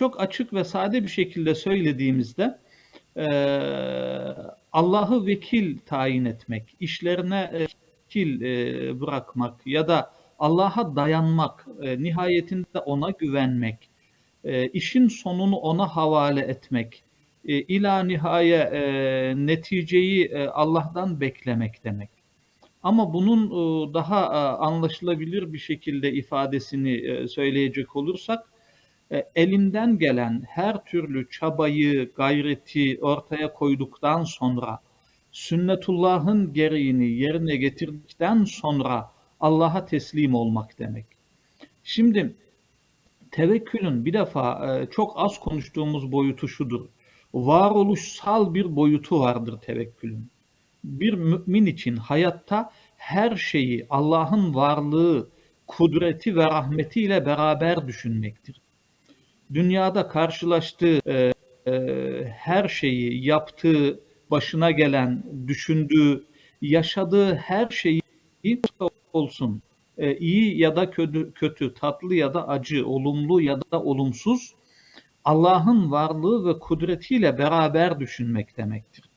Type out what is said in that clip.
çok açık ve sade bir şekilde söylediğimizde e, Allah'ı vekil tayin etmek, işlerine e, vekil e, bırakmak ya da Allah'a dayanmak, e, nihayetinde ona güvenmek, e, işin sonunu ona havale etmek, e, ila nihaye e, neticeyi e, Allah'tan beklemek demek. Ama bunun e, daha e, anlaşılabilir bir şekilde ifadesini söyleyecek olursak, e, elinden gelen her türlü çabayı, gayreti ortaya koyduktan sonra, sünnetullah'ın gereğini yerine getirdikten sonra Allah'a teslim olmak demek. Şimdi tevekkülün bir defa e, çok az konuştuğumuz boyutu şudur. Varoluşsal bir boyutu vardır tevekkülün. Bir mümin için hayatta her şeyi Allah'ın varlığı, kudreti ve rahmetiyle beraber düşünmektir. Dünyada karşılaştığı e, e, her şeyi, yaptığı, başına gelen, düşündüğü, yaşadığı her şeyi olsun, e, iyi ya da kötü, kötü, tatlı ya da acı, olumlu ya da olumsuz, Allah'ın varlığı ve kudretiyle beraber düşünmek demektir.